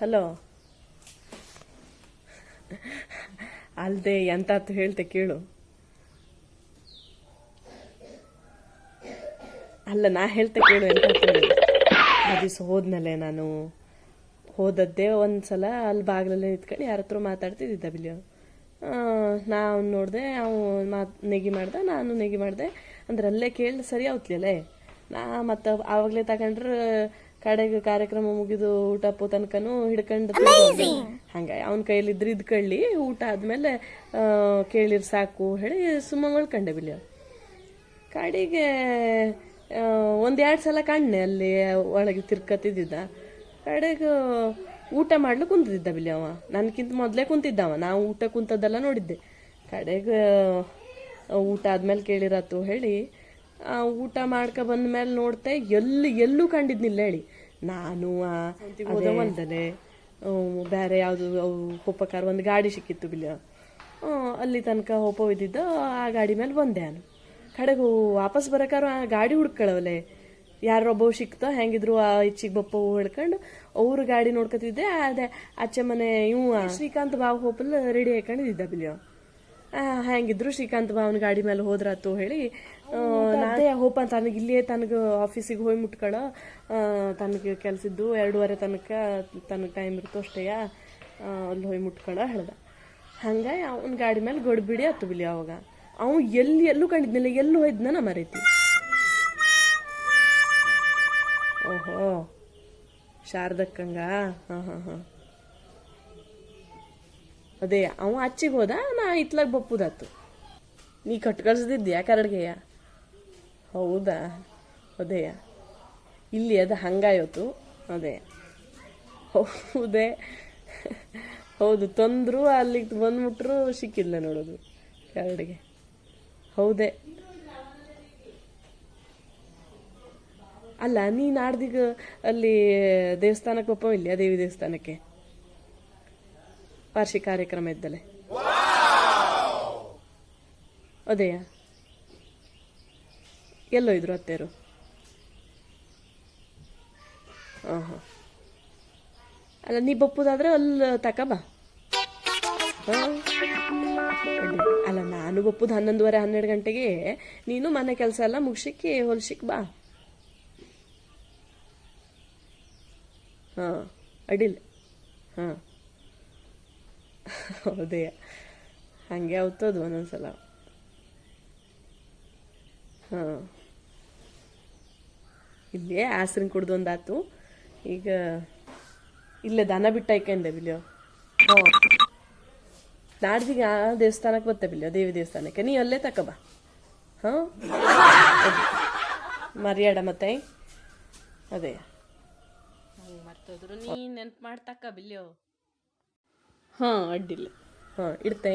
Hello. ಅಲ್ದೆ ಎಂತ ಹೇಳ್ತೆ ಕೇಳು. ಅಲ್ಲ, ನಾ ಹೇಳ್ತೆ ಕೇಳು ಎಂತ ದಿವಸ ಹೋದ್ಮೇಲೆ ನಾನು. ಹೋದದ್ದೇ ಒಂದ್ಸಲ ಅಲ್ಲಿ ಬಾಗ್ಲಲ್ಲೇ ನಿಂತ್ಕೊಂಡು ಯಾರ ಹತ್ರ ಮಾತಾಡ್ತಿದ್ದ ಬಿಲಿ ನಾ ಅವ್ನು ನೋಡಿದೆ ಅವು ಮಾತು ನೆಗಿ ಮಾಡ್ದೆ, ನಾನು ನೆಗಿ ಮಾಡಿದೆ. ಅಂದ್ರೆ ಅಲ್ಲೇ ಕೇಳಿ ಸರಿ ಅವತ್ಲೇ ನಾ ಮತ್ತೆ ಆವಾಗಲೇ ತಗೊಂಡ್ರೆ ಕಡೆಗೆ ಕಾರ್ಯಕ್ರಮ ಮುಗಿದು ಊಟ ಪೂ ತನಕನೂ ಹಿಡ್ಕೊಂಡು ಹಂಗ ಅವನ ಕೈಯಲ್ಲಿದ್ರೆ ಇದ್ಕೊಳ್ಳಿ ಊಟ ಆದ್ಮೇಲೆ ಕೇಳಿರ್ ಸಾಕು ಹೇಳಿ ಸುಮ್ಮ ಮಳ್ಕೊಂಡೆ ಬಿಲಿ ಕಡೆಗೆ ಒಂದು ಎರಡು ಸಲ ಕಣ್ಣೆ ಅಲ್ಲಿ ಒಳಗೆ ತಿರ್ಕತ್ತಿದ್ದ ಕಡೆಗೆ ಊಟ ಮಾಡ್ಲು ಕುಂತಿದ್ದ ಬಿಲಿ ಅವ. ನನ್ಕಿಂತ ಮೊದಲೇ ಕುಂತಿದ್ದವ ನಾವು ಊಟ ಕುಂತದ್ದೆಲ್ಲ ನೋಡಿದ್ದೆ. ಕಡೆಗೆ ಊಟ ಆದ್ಮೇಲೆ ಕೇಳಿರತ್ತು ಹೇಳಿ ಊಟ ಮಾಡ್ಕೊ ಬಂದ್ಮೇಲೆ ನೋಡ್ತೆ ಎಲ್ಲಿ ಎಲ್ಲೂ ಕಂಡಿದ್ನಿಲ್ಲ ಹೇಳಿ. ನಾನು ಅದೇ. ಬೇರೆ ಯಾವುದು ಅವು ಹೋಪಕಾರ ಒಂದು ಗಾಡಿ ಸಿಕ್ಕಿತ್ತು ಬಿಲ್ಯ. ಅಲ್ಲಿ ತನಕ ಹೋಪ ಒಯ್ದಿದ್ದ ಆ ಗಾಡಿ ಮೇಲೆ ಬಂದೆ ನಾನು. ಕಡೆಗೆ ವಾಪಸ್ ಬರಕಾರ ಆ ಗಾಡಿ ಹುಡ್ಕೊಳ್ಳವಲೆ ಯಾರೊಬ್ಬ ಸಿಕ್ತ ಹೆಂಗಿದ್ರು ಆ ಇಚ್ಚಿಗೆ ಬಪ್ಪ ಹೇಳ್ಕೊಂಡು ಅವ್ರ ಗಾಡಿ ನೋಡ್ಕೊತಿದ್ದೆ ಅದೇ ಆಚೆ ಮನೆ ಇವ್ ಶ್ರೀಕಾಂತ್ ಬಾವ್ ಹೋಪಲ್ ರೆಡಿ ಹಾಕೊಂಡಿದ್ದ ಬಿಲ್ಯ. ಹೆಂಗಿದ್ರು ಶ್ರೀಕಾಂತ್ ಬಾವನ ಗಾಡಿ ಮೇಲೆ ಹೋದ್ರಾತು ಹೇಳಿ ನಾನೇ ಹೋಪ ತನಗೆ ಇಲ್ಲೇ ತನಗೆ ಆಫೀಸಿಗೆ ಹೋಗಿ ಮುಟ್ಕೊಳ. ತನಗೆ ಕೆಲಸಿದ್ದು ಎರಡೂವರೆ ತನಕ ತನಗೆ ಟೈಮ್ ಇರ್ತೋ ಅಷ್ಟೇಯ ಅಲ್ಲಿ ಹೋಗಿ ಮುಟ್ಕೊಳ ಹೇಳ್ದ. ಹಂಗಾಗಿ ಅವನ ಗಾಡಿ ಮೇಲೆ ಗೊಡ್ಬಿಡಿ ಹತ್ತು ಬಿಲಿ ಅವಾಗ. ಅವ ಎಲ್ಲಿ, ಎಲ್ಲೂ ಕಂಡಿದ್ನಲ್ಲ, ಎಲ್ಲೂ ಹೋಯ್ದನ ನಾ ಮರೈತಿ ಓಹೋ, ಶಾರದಕ್ಕಂಗ? ಹಾಂ ಹಾಂ ಹಾಂ. ಅದೇ ಅವ ಅಚ್ಚಿಗೆ ಹೋದ, ನಾ ಇತ್ಲಾಗ ಬಪ್ಪುದಾತು. ನೀ ಕಟ್ ಕಳ್ಸ್ದಿದ್ಯಾ ಕರಡ್ಗೆಯ? ಹೌದಾ? ಅದೇ. ಇಲ್ಲಿ ಅದು ಹಂಗಾಯ್ತು. ಅದೇ. ಹೌದೇ. ಹೌದು ತಂದ್ರು ಅಲ್ಲಿಗೆ ಬಂದ್ಬಿಟ್ರು ಸಿಕ್ಕಿಲ್ಲ ನೋಡೋದು ಕರಡಿಗೆ ಹೌದೇ. ಅಲ್ಲ ನೀ ನಾಡ್ದಿಗ ಅಲ್ಲಿ ದೇವಸ್ಥಾನಕ್ಕೆ ಒಪ್ಪ ಇಲ್ಲ ದೇವಿ ದೇವಸ್ಥಾನಕ್ಕೆ? ವಾರ್ಷಿಕ ಕಾರ್ಯಕ್ರಮ ಇದ್ದಲೆ. ಅದೇಯ ಎಲ್ಲೋ ಇದ್ರು ಅತ್ತೇರು. ಹಾಂ ಹಾಂ ಅಲ್ಲ, ನೀ ಬಪ್ಪುದಾದ್ರೆ ಅಲ್ಲಿ ತಕ ಬಾ. ಹಾಂ. ಅಲ್ಲ, ನಾನು ಬಪ್ಪುದು ಹನ್ನೊಂದುವರೆ, ಹನ್ನೆರಡು ಗಂಟೆಗೆ ನೀನು ಮನೆ ಕೆಲಸ ಎಲ್ಲ ಮುಗಿಸಿಕ್ಕಿ ಹೊಲ್ಸಿಕ್ ಬಾ. ಹಾಂ, ಅಡಿಲ್. ಹಾಂ. ಹೌದೇ. ಹಾಗೆ ಅವತ್ತದು ಒಂದೊಂದ್ಸಲ. ಹಾಂ. ಇಲ್ಲೇ ಆಸ್ರಿನ್ ಕುಡ್ದು ಒಂದಾತು ಈಗ ಇಲ್ಲೇ ದನ ಬಿಟ್ಟ ಐಕಂಡೆ ಬಿಲಿಯೋ. ಹ್ಞೂ ನಾಡ್ದಿಗೆ ಆ ದೇವಸ್ಥಾನಕ್ಕೆ ಬರ್ತ ಬಿಲ್ಯೋ ದೇವಿ ದೇವಸ್ಥಾನಕ್ಕೆ. ನೀ ಅಲ್ಲೇ ತಕ ಬಾ. ಹಾಂ? ಮರ್ಯಾಡ ಮತ್ತೆ? ಅದೇ. ಮರ್ತೋದ್ರು. ನೀ ನೆನ್ಪು ಮಾಡ್ತಕ್ಕ ಬಿಲ್ಯೋ. ಹಾಂ ಅಡ್ಡಿಲ್ಲ. ಹಾಂ ಇಡ್ತೇ